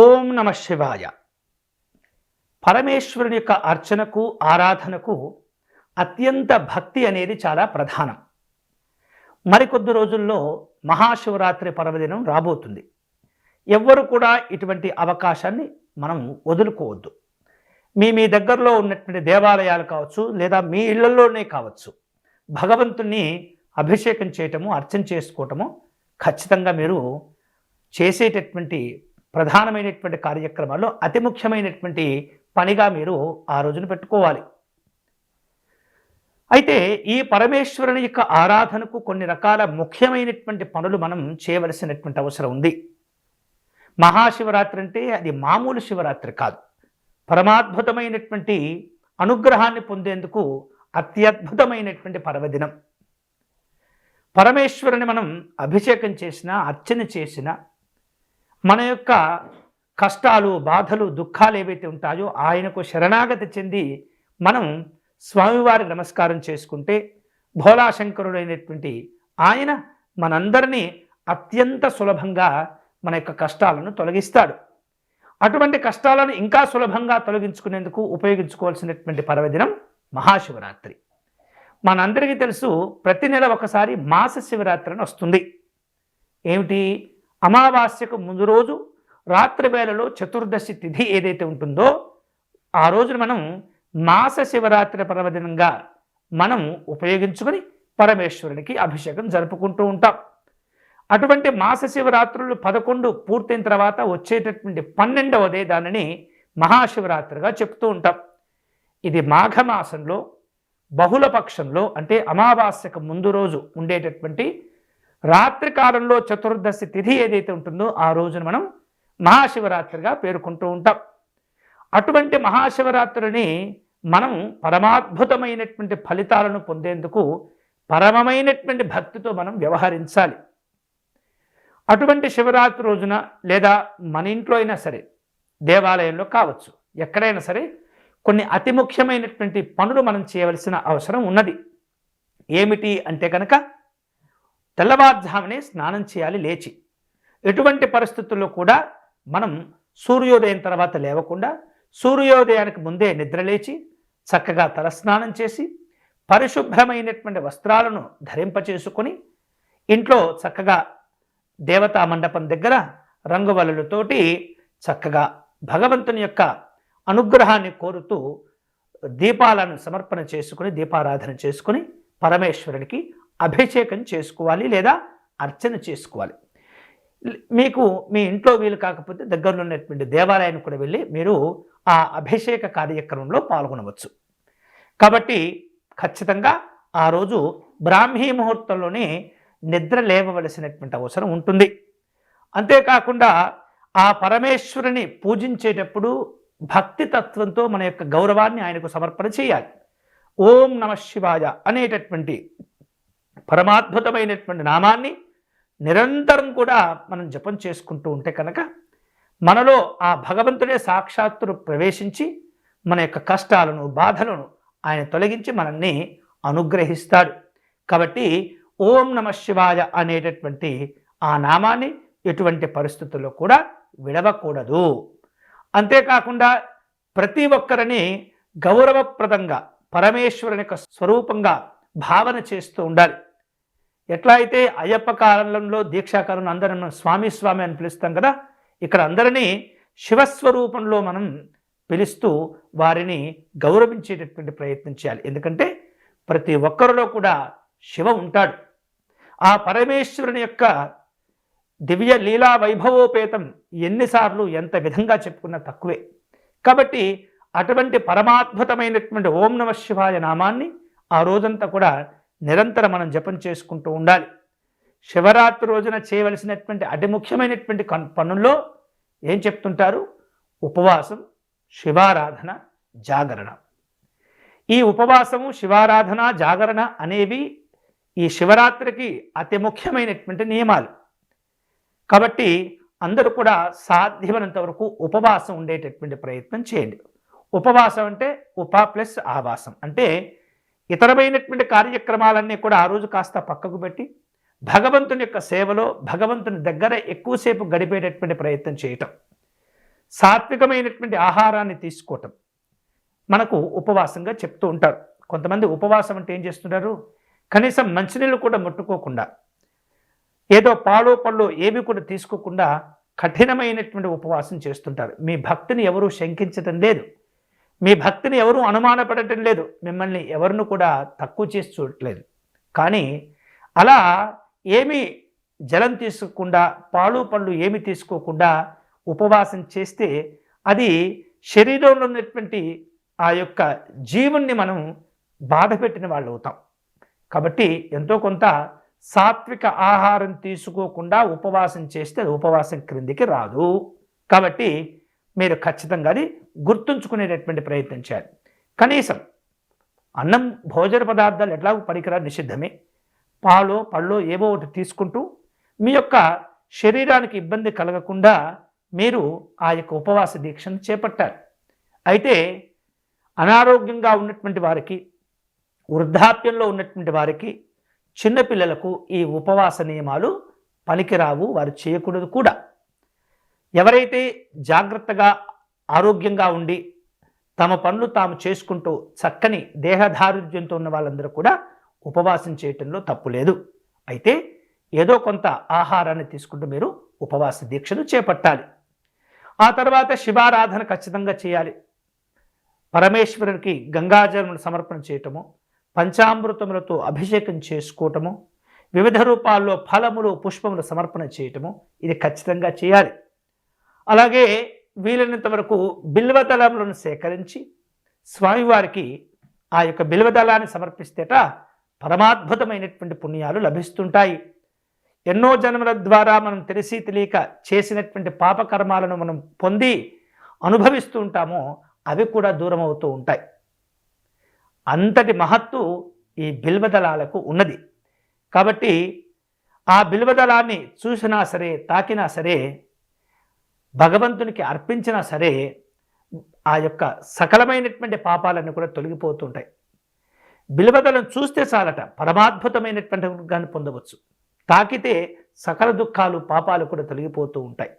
ఓం నమ శివాయ. పరమేశ్వరుని యొక్క అర్చనకు ఆరాధనకు అత్యంత భక్తి అనేది చాలా ప్రధానం. మరికొద్ది రోజుల్లో మహాశివరాత్రి పర్వదినం రాబోతుంది. ఎవ్వరు కూడా ఇటువంటి అవకాశాన్ని మనం వదులుకోవద్దు. మీ మీ దగ్గరలో ఉన్నటువంటి దేవాలయాలు కావచ్చు లేదా మీ ఇళ్ళలోనే కావచ్చు భగవంతుణ్ణి అభిషేకం చేయటము అర్చన చేసుకోవటము ఖచ్చితంగా మీరు చేసేటటువంటి ప్రధానమైనటువంటి కార్యక్రమాల్లో అతి ముఖ్యమైనటువంటి పనిగా మీరు ఆ రోజున పెట్టుకోవాలి. అయితే ఈ పరమేశ్వరుని యొక్క ఆరాధనకు కొన్ని రకాల ముఖ్యమైనటువంటి పనులు మనం చేయవలసినటువంటి అవసరం ఉంది. మహాశివరాత్రి అంటే అది మామూలు శివరాత్రి కాదు. పరమాద్భుతమైనటువంటి అనుగ్రహాన్ని పొందేందుకు అత్యద్భుతమైనటువంటి పర్వదినం. పరమేశ్వరుని మనం అభిషేకం చేసిన అర్చన చేసిన మన యొక్క కష్టాలు బాధలు దుఃఖాలు ఏవైతే ఉంటాయో ఆయనకు శరణాగతి చెంది మనం స్వామివారి నమస్కారం చేసుకుంటే భోలాశంకరుడైనటువంటి ఆయన మనందరినీ అత్యంత సులభంగా మన యొక్క కష్టాలను తొలగిస్తాడు. అటువంటి కష్టాలను ఇంకా సులభంగా తొలగించుకునేందుకు ఉపయోగించుకోవాల్సినటువంటి పర్వదినం మహాశివరాత్రి. మనందరికీ తెలుసు ప్రతి నెల ఒకసారి మాస శివరాత్రి అని వస్తుంది. ఏమిటి? అమావాస్యకు ముందు రోజు రాత్రి వేళలో చతుర్దశి తిథి ఏదైతే ఉంటుందో ఆ రోజున మనం మాస శివరాత్రి పర్వదినంగా మనం ఉపయోగించుకొని పరమేశ్వరునికి అభిషేకం జరుపుకుంటూ ఉంటాం. అటువంటి మాస శివరాత్రులు పదకొండు పూర్తయిన తర్వాత వచ్చేటటువంటి పన్నెండవదే దానిని మహాశివరాత్రిగా చెప్తూ ఉంటాం. ఇది మాఘమాసంలో బహుళ పక్షంలో అంటే అమావాస్యకు ముందు రోజు ఉండేటటువంటి రాత్రి కాలంలో చతుర్దశి తిథి ఏదైతే ఉంటుందో ఆ రోజున మనం మహాశివరాత్రిగా పేర్కొంటూ ఉంటాం. అటువంటి మహాశివరాత్రిని మనం పరమాద్భుతమైనటువంటి ఫలితాలను పొందేందుకు పరమమైనటువంటి భక్తితో మనం వ్యవహరించాలి. అటువంటి శివరాత్రి రోజున లేదా మన ఇంట్లో అయినా సరే దేవాలయంలో కావచ్చు ఎక్కడైనా సరే కొన్ని అతి ముఖ్యమైనటువంటి పనులు మనం చేయవలసిన అవసరం ఉన్నది. ఏమిటి అంటే కనుక తెల్లవారుజామునే స్నానం చేయాలి లేచి. ఎటువంటి పరిస్థితుల్లో కూడా మనం సూర్యోదయం తర్వాత లేవకుండా సూర్యోదయానికి ముందే నిద్రలేచి చక్కగా తలస్నానం చేసి పరిశుభ్రమైనటువంటి వస్త్రాలను ధరింపచేసుకొని ఇంట్లో చక్కగా దేవతా మండపం దగ్గర రంగువలలతోటి చక్కగా భగవంతుని యొక్క అనుగ్రహాన్ని కోరుతూ దీపాలను సమర్పణ చేసుకుని దీపారాధన చేసుకుని పరమేశ్వరుడికి అభిషేకం చేసుకోవాలి లేదా అర్చన చేసుకోవాలి. మీకు మీ ఇంట్లో వీలు కాకపోతే దగ్గరలో ఉన్నటువంటి దేవాలయానికి కూడా వెళ్ళి మీరు ఆ అభిషేక కార్యక్రమంలో పాల్గొనవచ్చు. కాబట్టి ఖచ్చితంగా ఆ రోజు బ్రాహ్మీ ముహూర్తంలోనే నిద్ర లేవవలసినటువంటి అవసరం ఉంటుంది. అంతేకాకుండా ఆ పరమేశ్వరుని పూజించేటప్పుడు భక్తి తత్వంతో మన యొక్క గౌరవాన్ని ఆయనకు సమర్పణ చేయాలి. ఓం నమ శివాయ అనేటటువంటి పరమాద్భుతమైనటువంటి నామాన్ని నిరంతరం కూడా మనం జపం చేసుకుంటూ ఉంటే కనుక మనలో ఆ భగవంతుడే సాక్షాత్తును ప్రవేశించి మన యొక్క కష్టాలను బాధలను ఆయన తొలగించి మనల్ని అనుగ్రహిస్తాడు. కాబట్టి ఓం నమ శివాయ అనేటటువంటి ఆ నామాన్ని ఎటువంటి పరిస్థితుల్లో కూడా విడవకూడదు. అంతేకాకుండా ప్రతి ఒక్కరిని గౌరవప్రదంగా పరమేశ్వరుని యొక్క స్వరూపంగా భావన చేస్తూ ఉండాలి. ఎట్లా అయితే అయ్యప్ప కాలంలో దీక్షాకాలంలో అందరం స్వామి స్వామి అని పిలుస్తాం కదా ఇక్కడ అందరినీ శివస్వరూపంలో మనం పిలుస్తూ వారిని గౌరవించేటటువంటి ప్రయత్నం చేయాలి. ఎందుకంటే ప్రతి ఒక్కరిలో కూడా శివ ఉంటాడు. ఆ పరమేశ్వరుని యొక్క దివ్య లీలా వైభవోపేతం ఎన్నిసార్లు ఎంత విధంగా చెప్పుకున్నా తక్కువే. కాబట్టి అటువంటి పరమాద్భుతమైనటువంటి ఓం నమ శివాయ నామాన్ని ఆ రోజంతా కూడా నిరంతరం మనం జపం చేసుకుంటూ ఉండాలి. శివరాత్రి రోజున చేయవలసినటువంటి అతి ముఖ్యమైనటువంటి పనుల్లో ఏం చెప్తుంటారు? ఉపవాసం శివారాధన జాగరణ. ఈ ఉపవాసము శివారాధన జాగరణ అనేవి ఈ శివరాత్రికి అతి ముఖ్యమైనటువంటి నియమాలు. కాబట్టి అందరూ కూడా సాధ్యమైనంత వరకు ఉపవాసం ఉండేటటువంటి ప్రయత్నం చేయండి. ఉపవాసం అంటే ఉప ప్లస్ ఆవాసం. అంటే ఇతరమైనటువంటి కార్యక్రమాలన్నీ కూడా ఆ రోజు కాస్త పక్కకు పెట్టి భగవంతుని యొక్క సేవలో భగవంతుని దగ్గర ఎక్కువసేపు గడిపేటటువంటి ప్రయత్నం చేయటం సాత్వికమైనటువంటి ఆహారాన్ని తీసుకోవటం మనకు ఉపవాసంగా చెప్తూ ఉంటారు. కొంతమంది ఉపవాసం అంటే ఏం చేస్తుంటారు? కనీసం మంచినీళ్ళు కూడా ముట్టుకోకుండా ఏదో పాలు పళ్ళు ఏవి కూడా తీసుకోకుండా కఠినమైనటువంటి ఉపవాసం చేస్తుంటారు. మీ భక్తిని ఎవరూ శంకించటం లేదు. మీ భక్తిని ఎవరూ అనుమానపడటం లేదు. మిమ్మల్ని ఎవరిని కూడా తక్కువ చేసి చూడట్లేదు కానీ అలా ఏమీ జలం తీసుకోకుండా పాలు పళ్ళు ఏమి తీసుకోకుండా ఉపవాసం చేస్తే అది శరీరంలో ఉన్నటువంటి ఆ యొక్క జీవుణ్ణి మనం బాధ పెట్టిన వాళ్ళు అవుతాం. కాబట్టి ఎంతో కొంత సాత్విక ఆహారం తీసుకోకుండా ఉపవాసం చేస్తే అది ఉపవాసం క్రిందికి రాదు. కాబట్టి మీరు ఖచ్చితంగా అది గుర్తుంచుకునేటటువంటి ప్రయత్నం చేయాలి. కనీసం అన్నం భోజన పదార్థాలు ఎట్లాగో పనికిరా నిషిద్ధమే. పాలు పళ్ళు ఏవో ఒకటి తీసుకుంటూ మీ యొక్క శరీరానికి ఇబ్బంది కలగకుండా మీరు ఆ యొక్క ఉపవాస దీక్షను చేపట్టాలి. అయితే అనారోగ్యంగా ఉన్నటువంటి వారికి వృద్ధాప్యంలో ఉన్నటువంటి వారికి చిన్నపిల్లలకు ఈ ఉపవాస నియమాలు పనికిరావు వారు చేయకూడదు కూడా. ఎవరైతే జాగ్రత్తగా ఆరోగ్యంగా ఉండి తమ పనులు తాము చేసుకుంటూ చక్కని దేహదారుఢ్యంతో ఉన్న వాళ్ళందరూ కూడా ఉపవాసం చేయటంలో తప్పు లేదు. అయితే ఏదో కొంత ఆహారాన్ని తీసుకుంటూ మీరు ఉపవాస దీక్షను చేపట్టాలి. ఆ తర్వాత శివారాధన ఖచ్చితంగా చేయాలి. పరమేశ్వరునికి గంగాజలమును సమర్పణ చేయటము పంచామృతములతో అభిషేకం చేసుకోవటము వివిధ రూపాల్లో ఫలములు పుష్పములు సమర్పణ చేయటము ఇది ఖచ్చితంగా చేయాలి. అలాగే వీలైనంత వరకు బిల్వదళములను సేకరించి స్వామివారికి ఆ యొక్క బిల్వదళాన్ని సమర్పిస్తేట పరమాద్భుతమైనటువంటి పుణ్యాలు లభిస్తుంటాయి. ఎన్నో జన్మల ద్వారా మనం తెలిసి తెలియక చేసినటువంటి పాపకర్మాలను మనం పొంది అనుభవిస్తూ ఉంటామో అవి కూడా దూరం అవుతూ ఉంటాయి. అంతటి మహత్తు ఈ బిల్వదళాలకు ఉన్నది. కాబట్టి ఆ బిల్వదళాన్ని చూసినా సరే తాకినా సరే భగవంతునికి అర్పించినా సరే ఆ యొక్క సకలమైనటువంటి పాపాలన్నీ కూడా తొలగిపోతుంటాయి. బిల్వదలను చూస్తే చాలట పరమాద్భుతమైనటువంటి వర్గాన్ని పొందవచ్చు. తాకితే సకల దుఃఖాలు పాపాలు కూడా తొలగిపోతూ ఉంటాయి.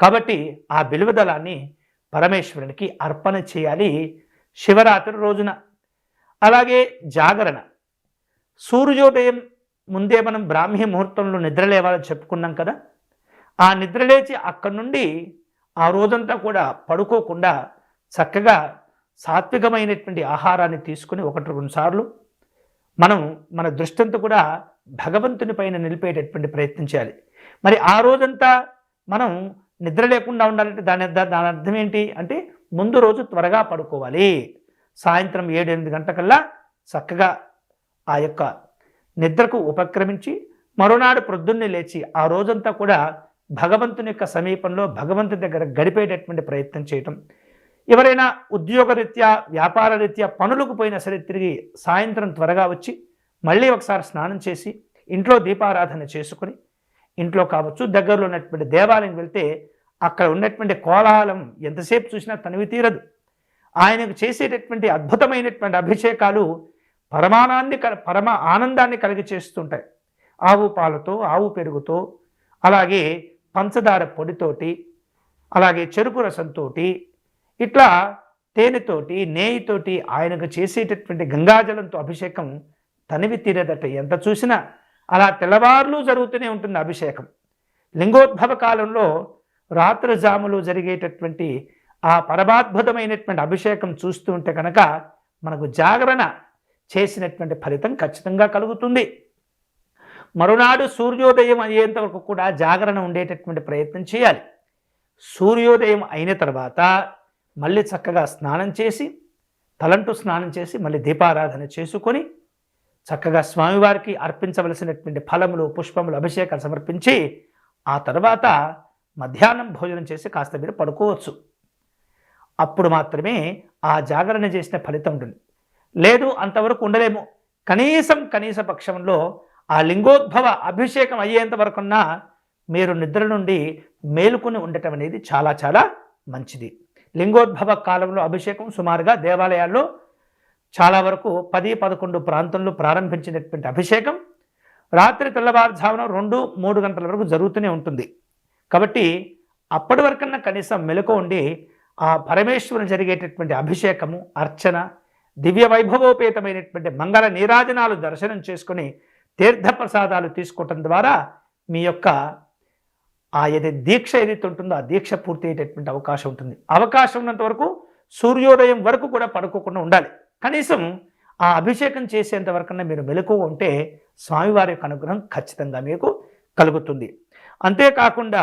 కాబట్టి ఆ బిలువదలాన్ని పరమేశ్వరునికి అర్పణ చేయాలి శివరాత్రి రోజున. అలాగే జాగరణ. సూర్యోదయం ముందే మనం బ్రాహ్మీ ముహూర్తంలో నిద్రలేవాలని చెప్పుకున్నాం కదా ఆ నిద్రలేచి అక్కడి నుండి ఆ రోజంతా కూడా పడుకోకుండా చక్కగా సాత్వికమైనటువంటి ఆహారాన్ని తీసుకుని ఒకటి రెండు సార్లు మనం మన దృష్టంతా కూడా భగవంతుని పైన నిలిపేటటువంటి ప్రయత్నం చేయాలి. మరి ఆ రోజంతా మనం నిద్ర లేకుండా ఉండాలంటే దాని దాని అర్థం ఏంటి అంటే ముందు రోజు త్వరగా పడుకోవాలి. సాయంత్రం ఏడు ఎనిమిది గంటకల్లా చక్కగా ఆ యొక్క నిద్రకు ఉపక్రమించి మరునాడు ప్రొద్దున్నే లేచి ఆ రోజంతా కూడా భగవంతుని యొక్క సమీపంలో భగవంతుని దగ్గర గడిపేటటువంటి ప్రయత్నం చేయటం. ఎవరైనా ఉద్యోగరీత్యా వ్యాపార రీత్యా పనులకు పోయినా సరే తిరిగి సాయంత్రం త్వరగా వచ్చి మళ్ళీ ఒకసారి స్నానం చేసి ఇంట్లో దీపారాధన చేసుకొని ఇంట్లో కావచ్చు దగ్గరలో ఉన్నటువంటి దేవాలయం వెళ్తే అక్కడ ఉన్నటువంటి కోలాహలం ఎంతసేపు చూసినా తనివి తీరదు. ఆయనకు చేసేటటువంటి అద్భుతమైనటువంటి అభిషేకాలు పరమానాన్ని పరమ ఆనందాన్ని కలిగి చేస్తుంటాయి ఆవు పాలతో ఆవు పెరుగుతో అలాగే పంచదార పొడితోటి అలాగే చెరుకు రసంతో ఇట్లా తేనెతోటి నేయితోటి ఆయనకు చేసేటటువంటి గంగాజలంతో అభిషేకం తనివి తీరదట. ఎంత చూసినా అలా తెల్లవారులు జరుగుతూనే ఉంటుంది అభిషేకం. లింగోద్భవ కాలంలో రాత్రజాములు జరిగేటటువంటి ఆ పరమాద్భుతమైనటువంటి అభిషేకం చూస్తూ ఉంటే కనుక మనకు జాగరణ చేసినటువంటి ఫలితం ఖచ్చితంగా కలుగుతుంది. మరునాడు సూర్యోదయం అయ్యేంత వరకు కూడా జాగరణ ఉండేటటువంటి ప్రయత్నం చేయాలి. సూర్యోదయం అయిన తర్వాత మళ్ళీ చక్కగా స్నానం చేసి తలంటూ స్నానం చేసి మళ్ళీ దీపారాధన చేసుకొని చక్కగా స్వామివారికి అర్పించవలసినటువంటి ఫలములు పుష్పములు అభిషేకాలు సమర్పించి ఆ తర్వాత మధ్యాహ్నం భోజనం చేసి కాస్త మీరు పడుకోవచ్చు. అప్పుడు మాత్రమే ఆ జాగరణ చేసిన ఫలితం ఉంటుంది. లేదు అంతవరకు ఉండలేము. కనీసం కనీస పక్షంలో ఆ లింగోద్భవ అభిషేకం అయ్యేంత వరకున్నా మీరు నిద్ర నుండి మేలుకొని ఉండటం అనేది చాలా చాలా మంచిది. లింగోద్భవ కాలంలో అభిషేకం సుమారుగా దేవాలయాల్లో చాలా వరకు పది పదకొండు ప్రాంతంలో ప్రారంభించినటువంటి అభిషేకం. రాత్రి తెల్లవారుజామున రెండు మూడు గంటల వరకు జరుగుతూనే ఉంటుంది. కాబట్టి అప్పటి వరకన్నా కనీసం మెలకు ఉండి ఆ పరమేశ్వరుని జరిగేటటువంటి అభిషేకము అర్చన దివ్య వైభవోపేతమైనటువంటి మంగళ నీరాజనాలు దర్శనం చేసుకుని తీర్థప్రసాదాలు తీసుకోవటం ద్వారా మీ యొక్క ఆ ఏది దీక్ష ఏదైతే ఉంటుందో ఆ దీక్ష పూర్తి అయ్యేటటువంటి అవకాశం ఉంటుంది. అవకాశం ఉన్నంత వరకు సూర్యోదయం వరకు కూడా పడుకోకుండా ఉండాలి. కనీసం ఆ అభిషేకం చేసేంత వరకన్నా మీరు మెలకు ఉంటే స్వామివారి యొక్క అనుగ్రహం ఖచ్చితంగా మీకు కలుగుతుంది. అంతేకాకుండా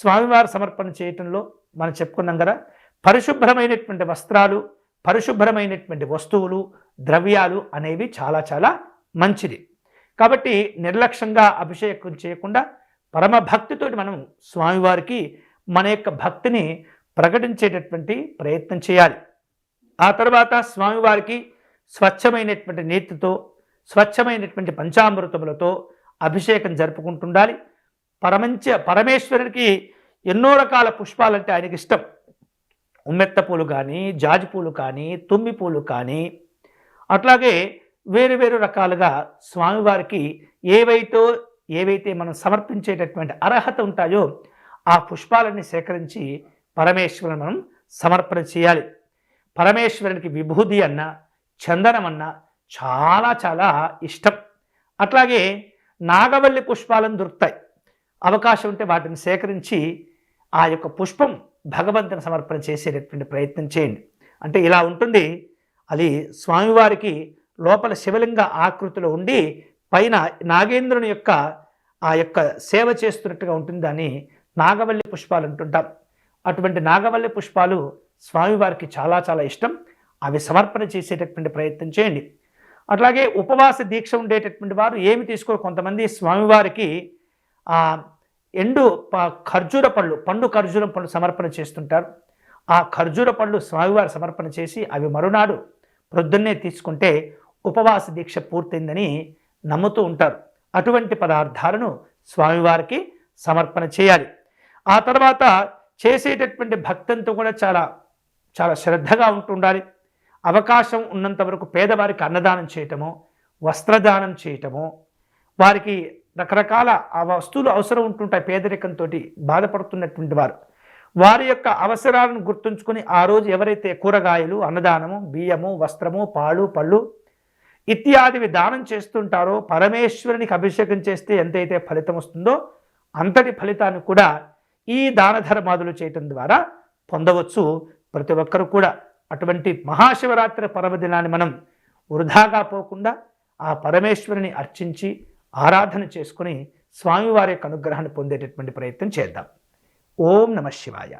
స్వామివారి సమర్పణ చేయటంలో మనం చెప్పుకున్నాం కదా పరిశుభ్రమైనటువంటి వస్త్రాలు పరిశుభ్రమైనటువంటి వస్తువులు ద్రవ్యాలు అనేవి చాలా చాలా మంచిది. కాబట్టి నిర్లక్ష్యంగా అభిషేకం చేయకుండా పరమ భక్తితోటి మనం స్వామివారికి మన యొక్క భక్తిని ప్రకటించేటటువంటి ప్రయత్నం చేయాలి. ఆ తర్వాత స్వామివారికి స్వచ్ఛమైనటువంటి నీతితో స్వచ్ఛమైనటువంటి పంచామృతములతో అభిషేకం జరుపుకుంటుండాలి. పరమంచ పరమేశ్వరుడికి ఎన్నో రకాల పుష్పాలంటే ఆయనకి ఇష్టం. ఉమ్మెత్త పూలు కానీ జాజి పూలు కానీ తుమ్మి పూలు కానీ అట్లాగే వేరు వేరు రకాలుగా స్వామివారికి ఏవైతే ఏవైతే మనం సమర్పించేటటువంటి అర్హత ఉంటాయో ఆ పుష్పాలన్నీ సేకరించి పరమేశ్వరుని మనం సమర్పణ చేయాలి. పరమేశ్వరునికి విభూది అన్న చందనం అన్న చాలా చాలా ఇష్టం. అట్లాగే నాగవల్లి పుష్పాలను దొరుకుతాయి. అవకాశం ఉంటే వాటిని సేకరించి ఆ యొక్క పుష్పం భగవంతుని సమర్పణ చేసేటటువంటి ప్రయత్నం చేయండి. అంటే ఇలా ఉంటుంది. అది స్వామివారికి లోపల శివలింగ ఆకృతిలో ఉండి పైన నాగేంద్రుని యొక్క ఆ యొక్క సేవ చేస్తున్నట్టుగా ఉంటుంది నాగవల్లి పుష్పాలు అంటుంటాం. అటువంటి నాగవల్లి పుష్పాలు స్వామివారికి చాలా చాలా ఇష్టం. అవి సమర్పణ చేసేటటువంటి ప్రయత్నం చేయండి. అట్లాగే ఉపవాస దీక్ష ఉండేటటువంటి వారు ఏమి తీసుకోరు? కొంతమంది స్వామివారికి ఎండు ఖర్జూర పళ్ళు పండు ఖర్జూరం పళ్ళు సమర్పణ చేస్తుంటారు. ఆ ఖర్జూర పళ్ళు స్వామివారి సమర్పణ చేసి అవి మరునాడు ప్రొద్దున్నే తీసుకుంటే ఉపవాస దీక్ష పూర్తయిందని నమ్ముతూ ఉంటారు. అటువంటి పదార్థాలను స్వామివారికి సమర్పణ చేయాలి. ఆ తర్వాత చేసేటటువంటి భక్తంతో కూడా చాలా చాలా శ్రద్ధగా ఉంటుండాలి అవకాశం ఉన్నంత వరకు పేదవారికి అన్నదానం చేయటము వస్త్రదానం చేయటము వారికి రకరకాల ఆ వస్తువులు అవసరం ఉంటుంటాయి పేదరికంతో బాధపడుతున్నటువంటి వారు. వారి యొక్క అవసరాలను గుర్తుంచుకొని ఆ రోజు ఎవరైతే కూరగాయలు అన్నదానము బియ్యము వస్త్రము పాలు పళ్ళు ఇత్యాదివి దానం చేస్తుంటారో పరమేశ్వరునికి అభిషేకం చేస్తే ఎంతైతే ఫలితం వస్తుందో అంతటి ఫలితాన్ని కూడా ఈ దాన ధర్మాదులు చేయటం ద్వారా పొందవచ్చు. ప్రతి ఒక్కరు కూడా అటువంటి మహాశివరాత్రి పర్వదినాన్ని మనం వృధాగా పోకుండా ఆ పరమేశ్వరుని అర్చించి ఆరాధన చేసుకుని స్వామివారి యొక్క అనుగ్రహాన్ని పొందేటటువంటి ప్రయత్నం చేద్దాం. ఓం నమ శివాయ.